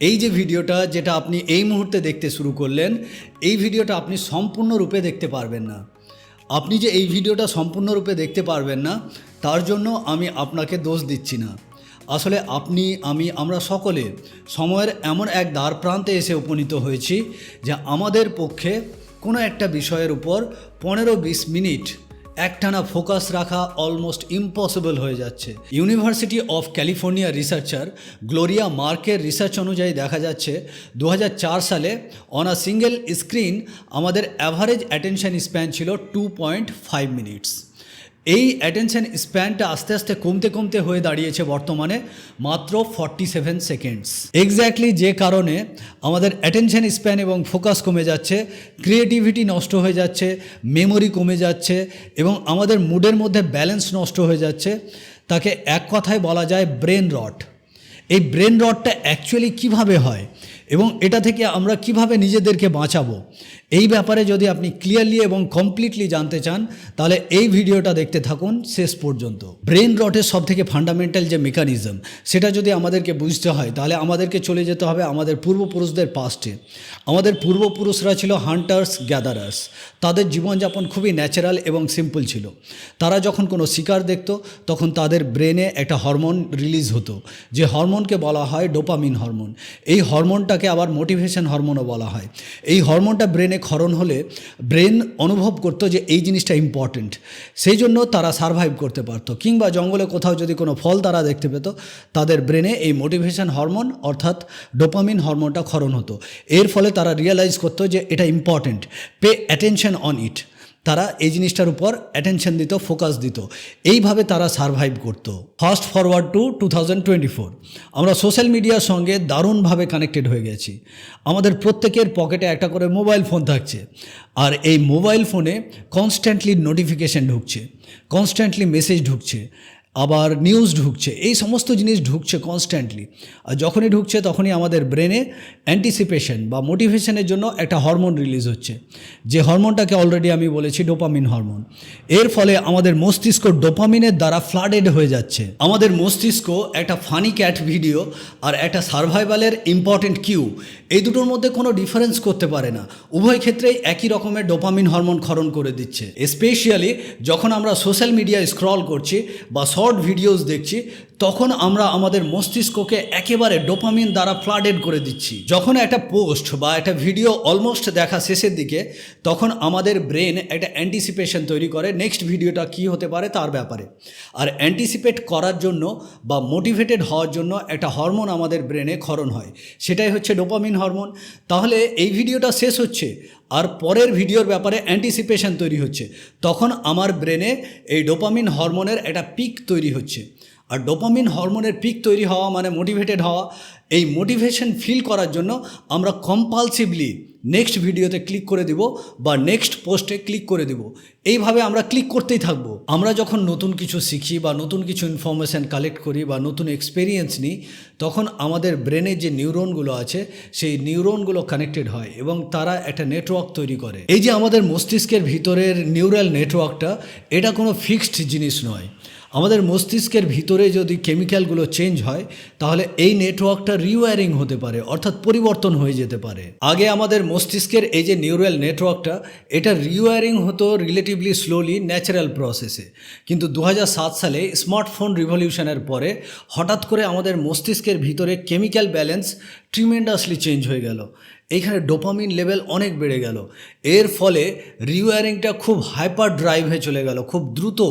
এই যে ভিডিওটা যেটা আপনি এই মুহূর্তে দেখতে শুরু করলেন, এই ভিডিওটা আপনি সম্পূর্ণরূপে দেখতে পারবেন না। আপনি যে এই ভিডিওটা সম্পূর্ণরূপে দেখতে পারবেন না, তার জন্য আমি আপনাকে দোষ দিচ্ছি না। আসলে আপনি, আমি, আমরা সকলে সময়ের এমন এক দ্বার প্রান্তে এসে উপনীত হয়েছি যে আমাদের পক্ষে কোনো একটা বিষয়ের উপর পনেরো বিশ মিনিট একটানা ফোকাস রাখা অলমোস্ট ইম্পসিবল হয়ে যাচ্ছে। University of California researcher Gloria মার্কের রিসার্চ অনুযায়ী দেখা যাচ্ছে দু হাজার চার সালে অন আ সিঙ্গেল স্ক্রিন আমাদের অ্যাভারেজ অ্যাটেনশন স্প্যান ছিল টু পয়েন্ট ফাইভ মিনিটস এই অ্যাটেনশন স্প্যানটা আস্তে আস্তে কমতে কমতে হয়ে দাঁড়িয়েছে বর্তমানে মাত্র ফর্টি সেভেন সেকেন্ডস এক্স্যাক্টলি যে কারণে আমাদের অ্যাটেনশন স্প্যান এবং ফোকাস কমে যাচ্ছে ক্রিয়েটিভিটি নষ্ট হয়ে যাচ্ছে মেমোরি কমে যাচ্ছে এবং আমাদের মুডের মধ্যে ব্যালেন্স নষ্ট হয়ে যাচ্ছে। তাকে এক কথায় বলা যায় ব্রেন রট এই ব্রেন রটটা অ্যাকচুয়ালি কীভাবে হয় এবং এটা থেকে আমরা কীভাবে নিজেদেরকে বাঁচাবো? এই ব্যাপারে যদি আপনি ক্লিয়ারলি এবং কমপ্লিটলি জানতে চান, তাহলে এই ভিডিওটা দেখতে থাকুন শেষ পর্যন্ত। ব্রেন রটের সব থেকে ফান্ডামেন্টাল যে মেকানিজম সেটা যদি আমাদেরকে বুঝতে হয়, তাহলে আমাদেরকে চলে যেতে হবে আমাদের পূর্বপুরুষদের পাস্টে আমাদের পূর্বপুরুষরা ছিল হান্টার্স গ্যাদারার্স তাদের জীবনযাপন খুবই ন্যাচারাল এবং সিম্পল ছিল। তারা যখন কোনো শিকার দেখতো, তখন তাদের ব্রেনে একটা হরমোন রিলিজ হতো, যে হরমোনকে বলা হয় ডোপামিন হরমোন এই হরমোনটাকে আবার মোটিভেশন হরমোনও বলা হয়। এই হরমোনটা ব্রেনে ক্ষরণ হলে ব্রেন অনুভব করতো যে এই জিনিসটা ইম্পর্টেন্ট সেই জন্য তারা সারভাইভ করতে পারতো। কিংবা জঙ্গলে কোথাও যদি কোনো ফল তারা দেখতে পেত, তাদের ব্রেনে এই মোটিভেশন হরমোন অর্থাৎ ডোপামিন হরমোনটা ক্ষরণ হতো। এর ফলে তারা রিয়েলাইজ করতো যে এটা important pay attention on it তারা এই জিনিসটার উপর অ্যাটেনশন দিত ফোকাস দিত। এইভাবে তারা সারভাইভ করতো। Fast forward to two thousand twenty four আমরা সোশ্যাল মিডিয়ার সঙ্গে দারুণভাবে কানেক্টেড হয়ে গেছি। আমাদের প্রত্যেকের পকেটে একটা করে মোবাইল ফোন থাকছে। আর এই মোবাইল ফোনে কনস্ট্যান্টলি নোটিফিকেশন ঢুকছে। কনস্ট্যান্টলি মেসেজ ঢুকছে। আবার নিউজ ঢুকছে। এই সমস্ত জিনিস ঢুকছে কনস্ট্যান্টলি আর যখনই ঢুকছে তখনই আমাদের ব্রেনে অ্যান্টিসিপেশন বা মোটিভেশনের জন্য একটা হরমোন রিলিজ হচ্ছে। যে হরমোনটাকে অলরেডি আমি বলেছি ডোপামিন হরমোন এর ফলে আমাদের মস্তিষ্ক ডোপামিনের দ্বারা ফ্লাডেড হয়ে যাচ্ছে। আমাদের মস্তিষ্ক একটা ফানি ক্যাট ভিডিও আর একটা সার্ভাইভালের ইম্পর্টেন্ট কিউ এই দুটোর মধ্যে কোনো ডিফারেন্স করতে পারে না। উভয় ক্ষেত্রেই একই রকমের ডোপামিন হরমোন ক্ষরণ করে দিচ্ছে। স্পেশিয়ালি যখন আমরা সোশ্যাল মিডিয়ায় স্ক্রল করছি বা শর্ট ভিডিওস দেখছি, তখন আমরা আমাদের মস্তিষ্ককে একেবারে ডোপামিন দ্বারা ফ্লাডেড করে দিচ্ছি। যখন একটা পোস্ট বা একটা ভিডিও অলমোস্ট দেখা শেষের দিকে, তখন আমাদের ব্রেন একটা অ্যান্টিসিপেশন তৈরি করে নেক্সট ভিডিওটা কী হতে পারে তার ব্যাপারে। আর অ্যান্টিসিপেট করার জন্য বা মোটিভেটেড হওয়ার জন্য একটা হরমোন আমাদের ব্রেনে ক্ষরণ হয়। সেটাই হচ্ছে ডোপামিন হরমোন তাহলে এই ভিডিওটা শেষ হচ্ছে আর পরের ভিডিওর ব্যাপারে অ্যান্টিসিপেশন তৈরি হচ্ছে। তখন আমার ব্রেনে এই ডোপামিন হরমোনের একটা পিক তৈরি হচ্ছে। আর ডোপামিন হরমোনের পিক তৈরি হওয়া মানে মোটিভেটেড হওয়া, এই মোটিভেশন ফিল করার জন্য আমরা কম্পালসিভলি নেক্সট ভিডিওতে ক্লিক করে দিব বা নেক্সট পোস্টে ক্লিক করে দিব। এইভাবে আমরা ক্লিক করতেই থাকব। আমরা যখন নতুন কিছু শিখি বা নতুন কিছু ইনফরমেশান কালেক্ট করি বা নতুন এক্সপেরিয়েন্স নিই, তখন আমাদের ব্রেনের যে নিউরনগুলো আছে, সেই নিউরনগুলো কানেক্টেড হয় এবং তারা একটা নেটওয়ার্ক তৈরি করে। এই যে আমাদের মস্তিষ্কের ভিতরের নিউরাল নেটওয়ার্কটা এটা কোনো ফিক্সড জিনিস নয়। আমাদের মস্তিষ্কের ভিতরে যদি কেমিক্যালগুলো চেঞ্জ হয়, তাহলে এই নেটওয়ার্কটা রিওয়ারিং হতে পারে, অর্থাৎ পরিবর্তন হয়ে যেতে পারে। আগে আমাদের মস্তিষ্কের এই যে নিউরাল নেটওয়ার্কটা এটা রিওয়ারিং হতো রিলেটিভলি স্লোলি ন্যাচারাল প্রসেসে কিন্তু দু হাজার সাত সালে স্মার্টফোন রিভলিউশনের পরে হঠাৎ করে আমাদের মস্তিষ্কের ভিতরে কেমিক্যাল ব্যালেন্স ট্রিমেন্ডাসলি চেঞ্জ হয়ে গেল। এইখানে ডোপামিন লেভেল অনেক বেড়ে গেল। এর ফলে রিওয়ারিংটা খুব হাইপার ড্রাইভ চলে গেল, খুব দ্রুত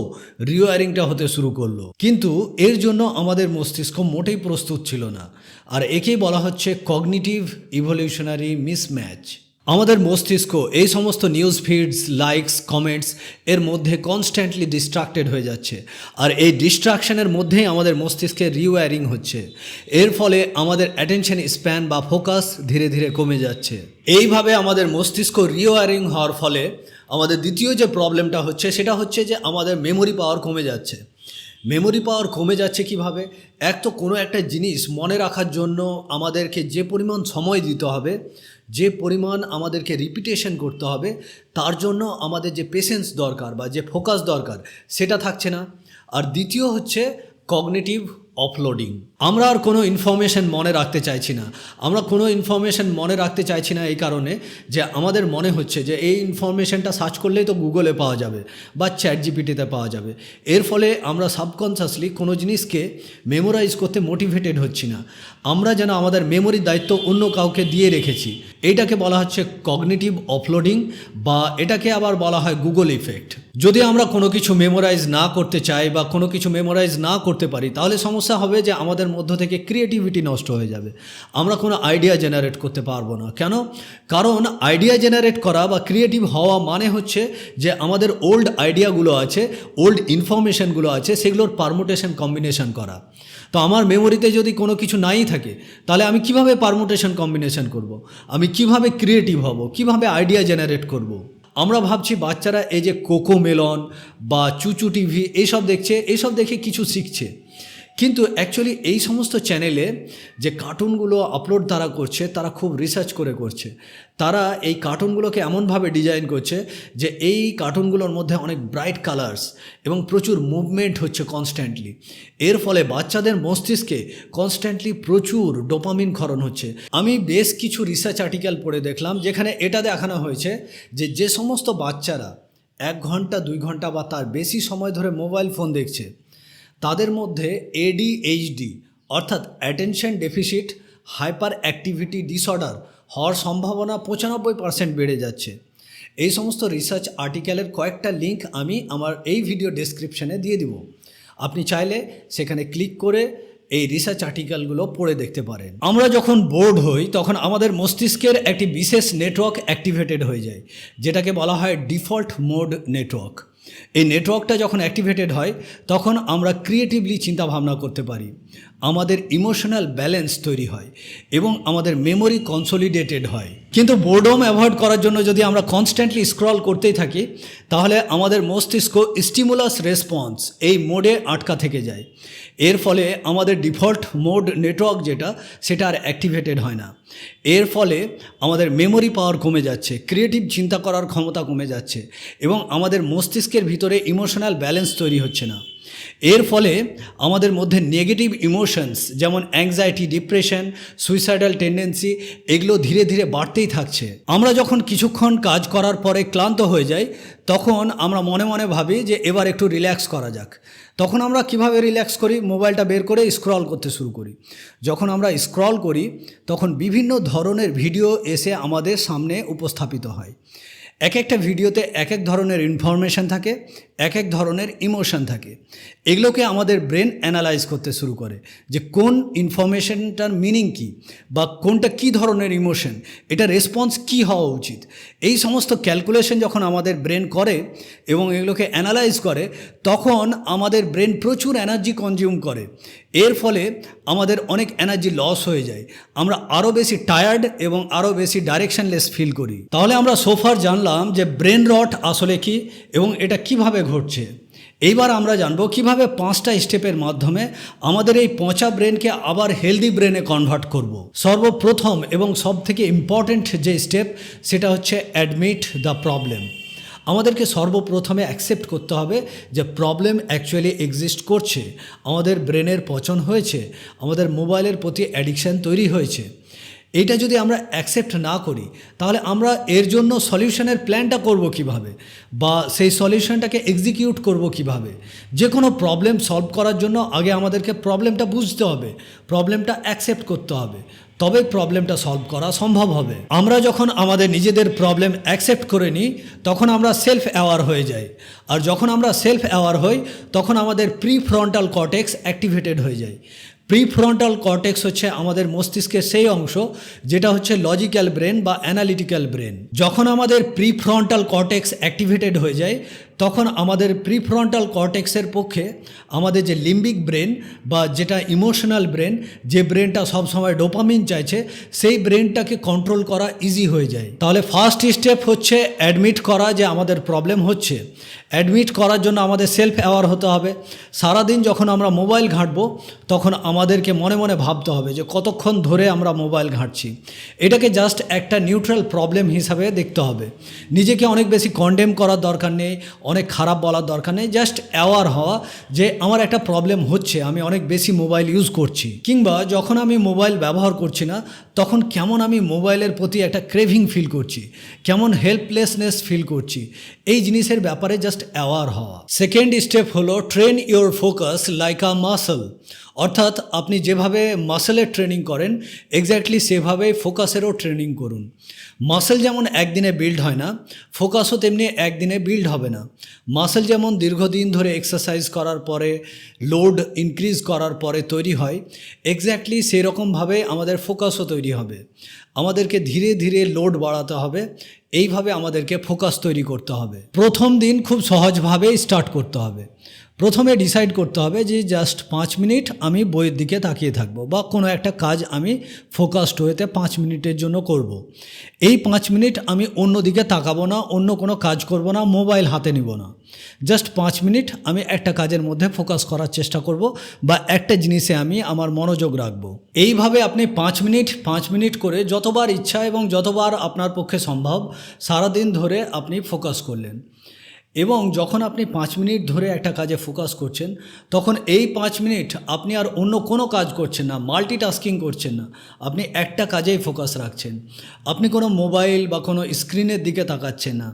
রিওয়ারিংটা হতে শুরু করল। কিন্তু এর জন্য আমাদের মস্তিষ্ক মোটেই প্রস্তুত ছিল না। আর একেই বলা হচ্ছে কগনিটিভ ইভলিউশনারি মিসম্যাচ। আমাদের মস্তিষ্ক এই সমস্ত নিউজ ফিডস লাইকস কমেন্টস এর মধ্যে কনস্ট্যান্টলি ডিস্ট্রাক্টেড হয়ে যাচ্ছে। আর এই ডিস্ট্রাকশনের মধ্যেই আমাদের মস্তিষ্কের রিওয়ারিং হচ্ছে। এর ফলে আমাদের অ্যাটেনশন স্প্যান বা ফোকাস ধীরে ধীরে কমে যাচ্ছে। এইভাবে আমাদের মস্তিষ্ক রিওয়ারিং হওয়ার ফলে আমাদের দ্বিতীয় যে প্রবলেমটা হচ্ছে, সেটা হচ্ছে যে আমাদের মেমোরি পাওয়ার কমে যাচ্ছে। মেমোরি পাওয়ার কমে যাচ্ছে কীভাবে? এক তো কোনো একটা জিনিস মনে রাখার জন্য আমাদেরকে যে পরিমাণ সময় দিতে হবে যে পরিমাণ আমাদেরকে রিপিটেশন করতে হবে, তার জন্য আমাদের যে পেশেন্স দরকার বা যে ফোকাস দরকার, সেটা থাকছে না। আর দ্বিতীয় হচ্ছে কগনেটিভ অফলোডিং আমরা আর কোনো ইনফরমেশন মনে রাখতে চাইছি না। আমরা কোনো ইনফরমেশন মনে রাখতে চাইছি না এই কারণে যে আমাদের মনে হচ্ছে যে এই ইনফরমেশনটা সার্চ করলেই তো গুগলে পাওয়া যাবে বা চ্যাট জিপিটিতে পাওয়া যাবে। এর ফলে আমরা সাবকনসিয়াসলি কোনো জিনিসকে মেমোরাইজ করতে মোটিভেটেড হচ্ছি না। আমরা যেন আমাদের মেমোরির দায়িত্ব অন্য কাউকে দিয়ে রেখেছি। এইটাকে বলা হচ্ছে কগনিটিভ অফলোডিং বা এটাকে আবার বলা হয় গুগল ইফেক্ট যদি আমরা কোনো কিছু মেমোরাইজ না করতে চাই বা কোনো কিছু মেমোরাইজ না করতে পারি, তাহলে সমস্যা হবে যে আমাদের মধ্য থেকে ক্রিয়েটিভিটি নষ্ট হয়ে যাবে। আমরা কোনো আইডিয়া জেনারেট করতে পারব না। কেন? কারণ আইডিয়া জেনারেট করা বা ক্রিয়েটিভ হওয়া মানে হচ্ছে যে আমাদের ওল্ড আইডিয়াগুলো আছে ওল্ড ইনফরমেশনগুলো আছে, সেগুলোর পারমুটেশন কম্বিনেশন করা। তো আমার মেমোরিতে যদি কোনো কিছু নাই থাকে, তাহলে আমি কীভাবে পারমুটেশন কম্বিনেশন করব। আমি কীভাবে ক্রিয়েটিভ হব? কীভাবে আইডিয়া জেনারেট করব। আমরা ভাবছি বাচ্চারা এই যে কোকো মেলন বা চুচু টিভি এইসব দেখছে এইসব দেখে কিছু শিখছে। কিন্তু অ্যাকচুয়ালি এই সমস্ত চ্যানেলে যে কার্টুনগুলো আপলোড তারা করছে, তারা খুব রিসার্চ করে করছে। তারা এই কার্টুনগুলোকে এমনভাবে ডিজাইন করছে যে এই কার্টুনগুলোর মধ্যে অনেক ব্রাইট কালার্স এবং প্রচুর মুভমেন্ট হচ্ছে কনস্ট্যান্টলি এর ফলে বাচ্চাদের মস্তিষ্কে কনস্ট্যান্টলি প্রচুর ডোপামিন ক্ষরণ হচ্ছে। আমি বেশ কিছু রিসার্চ আর্টিকেল পড়ে দেখলাম, যেখানে এটা দেখানো হয়েছে যে যে সমস্ত বাচ্চারা এক ঘণ্টা, দুই ঘণ্টা বা তার বেশি সময় ধরে মোবাইল ফোন দেখছে তাদের মধ্যে এডিএইচডি অর্থাৎ attention deficit hyperactivity disorder হওয়ার সম্ভাবনা পঁচানব্বই পার্সেন্ট বেড়ে যাচ্ছে। এই সমস্ত রিসার্চ আর্টিকেলের কয়েকটা লিঙ্ক আমি আমার এই ভিডিও ডেসক্রিপশনে দিয়ে দিব। আপনি চাইলে সেখানে ক্লিক করে এই রিসার্চ আর্টিকেলগুলো পড়ে দেখতে পারেন। আমরা যখন বোর্ড হই, তখন আমাদের মস্তিষ্কের একটি বিশেষ নেটওয়ার্ক অ্যাক্টিভেটেড হয়ে যায়, যেটাকে বলা হয় ডিফল্ট মোড নেটওয়ার্ক এই নেটওয়ার্কটা যখন অ্যাক্টিভেটেড হয়, তখন আমরা ক্রিয়েটিভলি চিন্তাভাবনা করতে পারি। আমাদের ইমোশনাল ব্যালেন্স তৈরি হয় এবং আমাদের মেমোরি কনসলিডেটেড হয়। কিন্তু বোর্ডম অ্যাভয়েড করার জন্য যদি আমরা কনস্ট্যান্টলি স্ক্রল করতেই থাকি, তাহলে আমাদের মস্তিষ্ক স্টিমুলাস রেসপন্স এই মোডে আটকা থেকে যায়। এর ফলে আমাদের ডিফল্ট মোড নেটওয়ার্ক যেটা, সেটা আর অ্যাক্টিভেটেড হয় না। এর ফলে আমাদের মেমোরি পাওয়ার কমে যাচ্ছে ক্রিয়েটিভ চিন্তা করার ক্ষমতা কমে যাচ্ছে এবং আমাদের মস্তিষ্কের ভিতরে ইমোশনাল ব্যালেন্স তৈরি হচ্ছে না। এর ফলে আমাদের মধ্যে নেগেটিভ ইমোশনস যেমন অ্যাংজাইটি ডিপ্রেশন সুইসাইডাল টেন্ডেন্সি এগুলো ধীরে ধীরে বাড়তেই থাকছে। আমরা যখন কিছুক্ষণ কাজ করার পরে ক্লান্ত হয়ে যাই, তখন আমরা মনে মনে ভাবি যে এবার একটু রিল্যাক্স করা যাক। তখন আমরা কীভাবে রিল্যাক্স করি? মোবাইলটা বের করে স্ক্রল করতে শুরু করি। যখন আমরা স্ক্রল করি, তখন বিভিন্ন ধরনের ভিডিও এসে আমাদের সামনে উপস্থাপিত হয়। এক একটা ভিডিওতে এক এক ধরনের ইনফরমেশান থাকে এক এক ধরনের ইমোশন থাকে। এগুলোকে আমাদের ব্রেন অ্যানালাইজ করতে শুরু করে যে কোন ইনফরমেশনটার মিনিং কী বা কোনটা কী ধরনের ইমোশন এটা রেসপন্স কী হওয়া উচিত। এই সমস্ত ক্যালকুলেশন যখন আমাদের ব্রেন করে এবং এগুলোকে অ্যানালাইজ করে, তখন আমাদের ব্রেন প্রচুর এনার্জি কনজিউম করে। এর ফলে আমাদের অনেক এনার্জি লস হয়ে যায়। আমরা আরও বেশি টায়ার্ড এবং আরও বেশি ডাইরেকশনলেস ফিল করি। তাহলে আমরা সোফার জানলাম যে ব্রেন রট আসলে কি এবং এটা কীভাবে ঘটছে। এইবার আমরা জানব কীভাবে পাঁচটা স্টেপের মাধ্যমে আমাদের এই পচা ব্রেনকে আবার হেলদি ব্রেনে কনভার্ট করব। সর্বপ্রথম এবং সব থেকে ইম্পর্ট্যান্ট যে স্টেপ, সেটা হচ্ছে অ্যাডমিট দ্য প্রবলেম। আমাদেরকে সর্বপ্রথমে অ্যাকসেপ্ট করতে হবে যে প্রবলেম অ্যাকচুয়ালি এক্সিস্ট করছে। আমাদের ব্রেনের পচন হয়েছে। আমাদের মোবাইলের প্রতি অ্যাডিকশান তৈরি হয়েছে। এইটা যদি আমরা অ্যাকসেপ্ট না করি, তাহলে আমরা এর জন্য সলিউশনের প্ল্যানটা করব কীভাবে? বা সেই সলিউশনটাকে এক্সিকিউট করব কীভাবে? যে কোনো প্রবলেম সলভ করার জন্য আগে আমাদেরকে প্রবলেমটা বুঝতে হবে প্রবলেমটা অ্যাকসেপ্ট করতে হবে। তবে প্রবলেমটা সলভ করা সম্ভব হবে। আমরা যখন আমাদের নিজেদের প্রবলেম অ্যাকসেপ্ট করে নিই, তখন আমরা সেলফ অ্যাওয়ার হয়ে যাই। আর যখন আমরা সেলফ অ্যাওয়ার হই, তখন আমাদের প্রি ফ্রন্টাল কটেক্স অ্যাক্টিভেটেড হয়ে যায়। প্রিফ্রন্টাল কর্টেক্স হচ্ছে আমাদের মস্তিষ্কের সেই অংশ, যেটা হচ্ছে লজিক্যাল ব্রেন বা অ্যানালিটিক্যাল ব্রেন যখন আমাদের প্রিফ্রন্টাল কর্টেক্স অ্যাক্টিভেটেড হয়ে যায় তখন আমাদের প্রিফ্রন্টাল কর্টেক্সের পক্ষে আমাদের যে লিম্বিক ব্রেন বা যেটা ইমোশনাল ব্রেন যে ব্রেনটা সবসময় ডোপামিন চাইছে, সেই ব্রেনটাকে কন্ট্রোল করা ইজি হয়ে যায়। তাহলে ফার্স্ট স্টেপ হচ্ছে অ্যাডমিট করা যে আমাদের প্রবলেম হচ্ছে। অ্যাডমিট করার জন্য আমাদের সেলফ অ্যাওয়ার হতে হবে। সারাদিন যখন আমরা মোবাইল ঘাঁটবো, তখন আমাদেরকে মনে মনে ভাবতে হবে যে কতক্ষণ ধরে আমরা মোবাইল ঘাঁটছি। এটাকে জাস্ট একটা নিউট্রাল প্রবলেম হিসাবে দেখতে হবে। নিজেকে অনেক বেশি কন্ডেম করার দরকার নেই। অনেক খারাপ বলার দরকার নেই জাস্ট অ্যাওয়ার হওয়া যে আমার একটা প্রবলেম হচ্ছে, আমি অনেক বেশি মোবাইল ইউজ করছি। কিংবা যখন আমি মোবাইল ব্যবহার করছি না, তখন কেমন আমি মোবাইলের প্রতি একটা ক্রেভিং ফিল করছি, কেমন হেল্পলেসনেস ফিল করছি, এই জিনিসের ব্যাপারে জাস্ট অ্যাওয়ার হওয়া। সেকেন্ড স্টেপ হলো train your focus like a muscle অর্থাৎ আপনি যেভাবে মাসেলের ট্রেনিং করেন এক্স্যাক্টলি সেভাবেই ফোকাসেরও ট্রেনিং করুন। মাসেল যেমন একদিনে বিল্ড হয় না ফোকাসও তেমনি একদিনে বিল্ড হবে না। মাসেল যেমন দীর্ঘদিন ধরে এক্সারসাইজ করার পরে লোড ইনক্রিজ করার পরে তৈরি হয় এক্স্যাক্টলি সেরকমভাবে আমাদের ফোকাসও তৈরি হবে। আমাদেরকে ধীরে ধীরে লোড বাড়াতে হবে, এইভাবে আমাদেরকে ফোকাস তৈরি করতে হবে। প্রথম দিন খুব সহজভাবে স্টার্ট করতে হবে। প্রথমে ডিসাইড করতে হবে যে জাস্ট পাঁচ মিনিট আমি বইয়ের দিকে তাকিয়ে থাকব বা কোনো একটা কাজ আমি ফোকাসড হয়েতে পাঁচ মিনিটের জন্য করব। এই পাঁচ মিনিট আমি অন্য দিকে তাকাবো না, অন্য কোনো কাজ করব না মোবাইল হাতে নিব না। জাস্ট পাঁচ মিনিট আমি একটা কাজের মধ্যে ফোকাস করার চেষ্টা করব বা একটা জিনিসে আমি আমার মনোযোগ রাখব। এইভাবে আপনি পাঁচ মিনিট পাঁচ মিনিট করে যতবার ইচ্ছা এবং যতবার আপনার পক্ষে সম্ভব সারাদিন ধরে আপনি ফোকাস করলেন। এবং যখন আপনি পাঁচ মিনিট ধরে একটা কাজে ফোকাস করছেন, তখন এই পাঁচ মিনিট আপনি আর অন্য কোনো কাজ করছেন না মাল্টিটাস্কিং করছেন না, আপনি একটা কাজেই ফোকাস রাখছেন। আপনি কোনো মোবাইল বা কোনো স্ক্রিনের দিকে তাকাচ্ছেন না।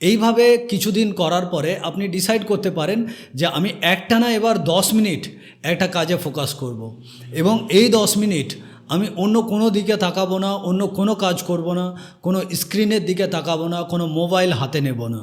এইভাবে কিছুদিন করার পরে আপনি ডিসাইড করতে পারেন যে আমি একটানা এবার দশ মিনিট একটা কাজে ফোকাস করব। এবং এই দশ মিনিট আমি অন্য কোনো দিকে তাকাবো না, অন্য কোনো কাজ করব না, কোনো স্ক্রিনের দিকে তাকাবো না, কোনো মোবাইল হাতে নেব না।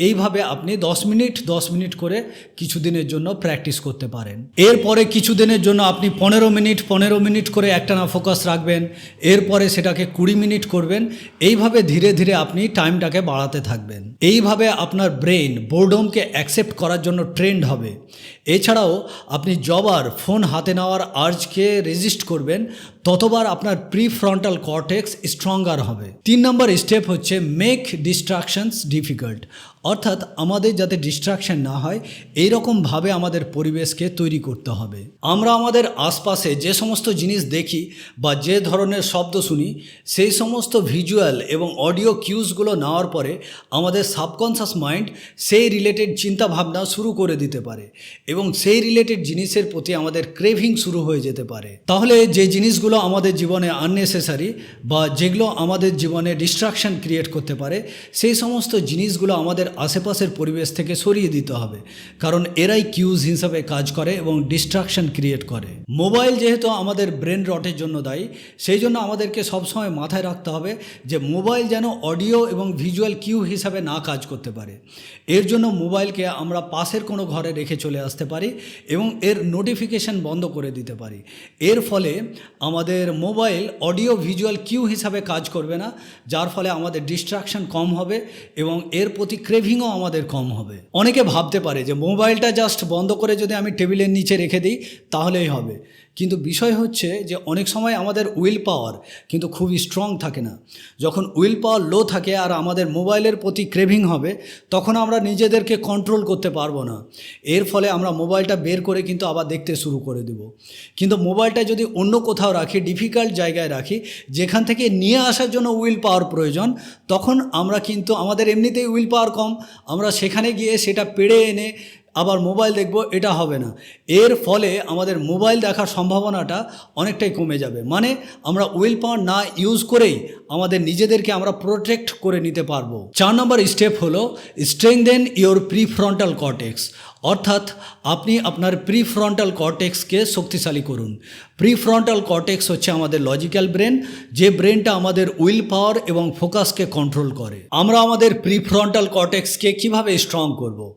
এইভাবে আপনি দশ মিনিট দশ মিনিট করে কিছুদিনের জন্য প্র্যাকটিস করতে পারেন। এরপরে কিছুদিনের জন্য আপনি পনেরো মিনিট পনেরো মিনিট করে একটানা ফোকাস রাখবেন। এরপরে সেটাকে কুড়ি মিনিট করবেন। এইভাবে ধীরে ধীরে আপনি টাইমটাকে বাড়াতে থাকবেন। এইভাবে আপনার ব্রেন বোর্ডমকে অ্যাকসেপ্ট করার জন্য ট্রেন্ড হবে। এছাড়াও আপনি যবার ফোন হাতে নেওয়ার আর্জকে রেজিস্ট করবেন। ততবার আপনার প্রি ফ্রন্টাল কর্টেক্স স্ট্রঙ্গার হবে। তিন নম্বর স্টেপ হচ্ছে মেক ডিস্ট্রাকশনস ডিফিকাল্ট অর্থাৎ আমাদের যাতে ডিস্ট্রাকশন না হয় এইরকমভাবে আমাদের পরিবেশকে তৈরি করতে হবে। আমরা আমাদের আশপাশে যে সমস্ত জিনিস দেখি বা যে ধরনের শব্দ শুনি, সেই সমস্ত ভিজুয়াল এবং অডিও কিউজগুলো নেওয়ার পরে আমাদের সাবকনশাস মাইন্ড সেই রিলেটেড চিন্তাভাবনা শুরু করে দিতে পারে এবং সেই রিলেটেড জিনিসের প্রতি আমাদের ক্রেভিং শুরু হয়ে যেতে পারে। তাহলে যে জিনিসগুলো আমাদের জীবনে আননেসেসারি বা যেগুলো আমাদের জীবনে ডিস্ট্রাকশন ক্রিয়েট করতে পারে, সেই সমস্ত জিনিসগুলো আমাদের আশেপাশের পরিবেশ থেকে সরিয়ে দিতে হবে। কারণ এরাই কিউজ হিসাবে কাজ করে এবং ডিস্ট্রাকশন ক্রিয়েট করে। মোবাইল যেহেতু আমাদের ব্রেন রটের জন্য দায়ী, সেই জন্য আমাদেরকে সবসময় মাথায় রাখতে হবে যে মোবাইল যেন অডিও এবং ভিজুয়াল কিউ হিসাবে না কাজ করতে পারে। এর জন্য মোবাইলকে আমরা পাশের কোনো ঘরে রেখে চলে আসতে পারি এবং এর নোটিফিকেশন বন্ধ করে দিতে পারি। এর ফলে আমাদের মোবাইল অডিও ভিজুয়াল কিউ হিসাবে কাজ করবে না, যার ফলে আমাদের ডিস্ট্রাকশন কম হবে এবং এর প্রতি ক্রেভিংও আমাদের কম হবে। অনেকে ভাবতে পারে যে মোবাইলটা জাস্ট বন্ধ করে যদি আমি টেবিলের নিচে রেখে দিই, তাহলেই হবে। কিন্তু বিষয় হচ্ছে যে অনেক সময় আমাদের উইল পাওয়ার কিন্তু খুবই স্ট্রং থাকে না। যখন উইল পাওয়ার লো থাকে আর আমাদের মোবাইলের প্রতি ক্রেভিং হবে, তখন আমরা নিজেদেরকে কন্ট্রোল করতে পারব না। এর ফলে আমরা মোবাইলটা বের করে কিন্তু আবার দেখতে শুরু করে দেব। কিন্তু মোবাইলটা যদি অন্য কোথাও রাখি ডিফিকাল্ট জায়গায় রাখি, যেখান থেকে নিয়ে আসার জন্য উইল পাওয়ার প্রয়োজন, তখন আমরা কিন্তু আমাদের এমনিতেই উইল পাওয়ার কম। আমরা সেখানে গিয়ে সেটা পেড়ে এনে আবার মোবাইল দেখব, এটা হবে না। এর ফলে আমাদের মোবাইল দেখার সম্ভাবনাটা অনেকটাই কমে যাবে। মানে আমরা উইল পাওয়ার না ইউজ করেই আমাদের নিজেদেরকে আমরা প্রোটেক্ট করে নিতে পারব। চার নম্বর স্টেপ হলো স্ট্রেংদেন ইওর প্রিফ্রন্টাল কর্টেক্স অর্থাৎ আপনি আপনার প্রিফ্রন্টাল কর্টেক্সকে শক্তিশালী করুন। প্রিফ্রন্টাল কর্টেক্স হচ্ছে আমাদের লজিক্যাল ব্রেন যে ব্রেনটা আমাদের উইল পাওয়ার এবং ফোকাসকে কন্ট্রোল করে। আমরা আমাদের প্রিফ্রন্টাল কর্টেক্সকে কীভাবে স্ট্রং করব।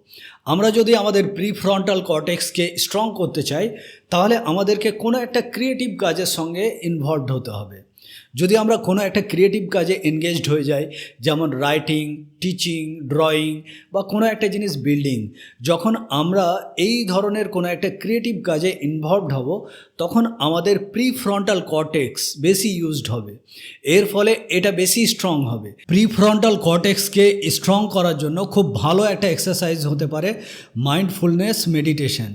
আমরা যদি আমাদের প্রিফ্রন্টাল কর্টেক্সকে স্ট্রং করতে চাই, তাহলে আমাদেরকে কোনো একটা ক্রিয়েটিভ কাজের সঙ্গে ইনভলভড হতে হবে। যদি আমরা কোনো একটা ক্রিয়েটিভ কাজে এনগেজড হয়ে যাই, যেমন রাইটিং টিচিং ড্রয়িং বা কোনো একটা জিনিস বিল্ডিং যখন আমরা এই ধরনের কোনো একটা ক্রিয়েটিভ কাজে ইনভলভড হব, তখন আমাদের প্রি ফ্রন্টাল কর্টেক্স বেশি ইউজড হবে। এর ফলে এটা বেশি স্ট্রং হবে। প্রি ফ্রন্টাল কর্টেক্সকে স্ট্রং করার জন্য খুব ভালো একটা এক্সারসাইজ হতে পারে মাইন্ডফুলনেস মেডিটেশন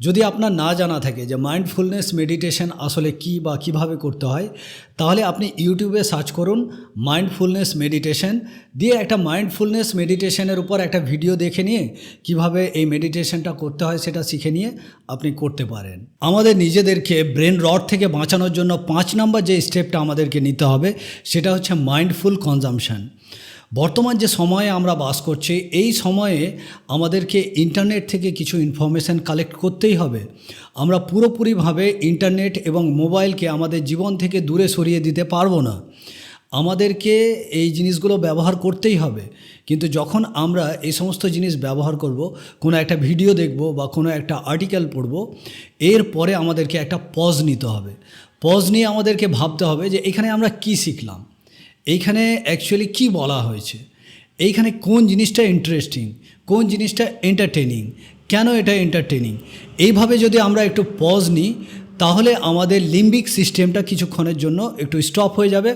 যদি আপনার না জানা থাকে যে মাইন্ডফুলনেস মেডিটেশন আসলে কি বা কীভাবে করতে হয়, তাহলে আপনি ইউটিউবে সার্চ করুন মাইন্ডফুলনেস মেডিটেশন দিয়ে একটা মাইন্ডফুলনেস মেডিটেশনের উপর একটা ভিডিও দেখে নিয়ে কীভাবে এই মেডিটেশনটা করতে হয় সেটা শিখে নিয়ে আপনি করতে পারেন। আমাদের নিজেদেরকে ব্রেন রড থেকে বাঁচানোর জন্য পাঁচ নম্বর যে স্টেপটা আমাদেরকে নিতে হবে, সেটা হচ্ছে মাইন্ডফুল কনজামশন বর্তমান যে সময়ে আমরা বাস করছি, এই সময়ে আমাদেরকে ইন্টারনেট থেকে কিছু ইনফরমেশান কালেক্ট করতেই হবে। আমরা পুরোপুরিভাবে ইন্টারনেট এবং মোবাইলকে আমাদের জীবন থেকে দূরে সরিয়ে দিতে পারব না। আমাদেরকে এই জিনিসগুলো ব্যবহার করতেই হবে। কিন্তু যখন আমরা এই সমস্ত জিনিস ব্যবহার করব, কোনো একটা ভিডিও দেখব বা কোনো একটা আর্টিকেল পড়ব এরপরে আমাদেরকে একটা পজ নিতে হবে। পজ নিয়ে আমাদেরকে ভাবতে হবে যে এখানে আমরা কি শিখলাম। এইখানে অ্যাকচুয়ালি কি বলা হয়েছে? এইখানে কোন জিনিসটা ইন্টারেস্টিং কোন জিনিসটা এন্টারটেনিং কেন এটা এন্টারটেনিং এইভাবে যদি আমরা একটু পজ নিই তাহলে আমাদের লিম্বিক সিস্টেমটা কিছুক্ষণের জন্য একটু স্টপ হয়ে যাবে।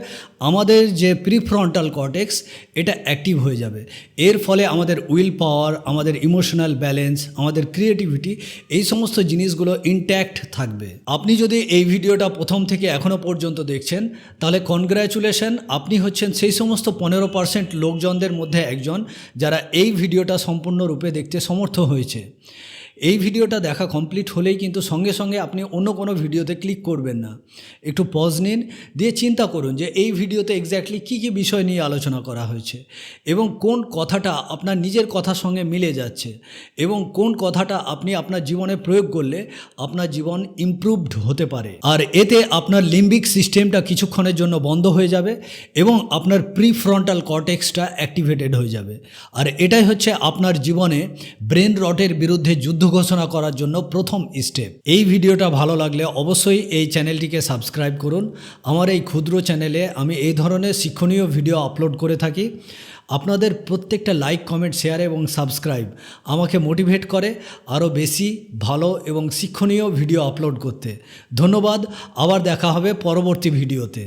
আমাদের যে প্রিফ্রন্টাল কর্টেক্স এটা অ্যাক্টিভ হয়ে যাবে। এর ফলে আমাদের উইল পাওয়ার আমাদের ইমোশনাল ব্যালেন্স আমাদের ক্রিয়েটিভিটি এই সমস্ত জিনিসগুলো ইনট্যাক্ট থাকবে। আপনি যদি এই ভিডিওটা প্রথম থেকে এখনও পর্যন্ত দেখছেন, তাহলে কনগ্র্যাচুলেশন আপনি হচ্ছেন সেই সমস্ত পনেরো পার্সেন্ট লোকজনদের মধ্যে একজন যারা এই ভিডিওটা সম্পূর্ণরূপে দেখতে সমর্থ হয়েছে। এই ভিডিওটা দেখা কমপ্লিট হলেই কিন্তু সঙ্গে সঙ্গে আপনি অন্য কোনো ভিডিওতে ক্লিক করবেন না। একটু পজ নিন, দিয়ে চিন্তা করুন যে এই ভিডিওতে এক্স্যাক্টলি কী কী বিষয় নিয়ে আলোচনা করা হয়েছে এবং কোন কথাটা আপনার নিজের কথার সঙ্গে মিলে যাচ্ছে এবং কোন কথাটা আপনি আপনার জীবনে প্রয়োগ করলে আপনার জীবন ইমপ্রুভড হতে পারে। আর এতে আপনার লিম্বিক সিস্টেমটা কিছুক্ষণের জন্য বন্ধ হয়ে যাবে এবং আপনার প্রিফ্রন্টাল কর্টেক্সটা অ্যাক্টিভেটেড হয়ে যাবে। আর এটাই হচ্ছে আপনার জীবনে ব্রেন রটের বিরুদ্ধে যুদ্ধ ঘোষণা করার জন্য প্রথম স্টেপ এই ভিডিওটা ভালো লাগলে অবশ্যই এই চ্যানেলটিকে সাবস্ক্রাইব করুন। আমার এই ক্ষুদ্র চ্যানেলে আমি এই ধরনের শিক্ষণীয় ভিডিও আপলোড করে থাকি। আপনাদের প্রত্যেকটা লাইক কমেন্ট শেয়ার এবং সাবস্ক্রাইব আমাকে মোটিভেট করে আরও বেশি ভালো এবং শিক্ষণীয় ভিডিও আপলোড করতে। ধন্যবাদ, আবার দেখা হবে পরবর্তী ভিডিওতে।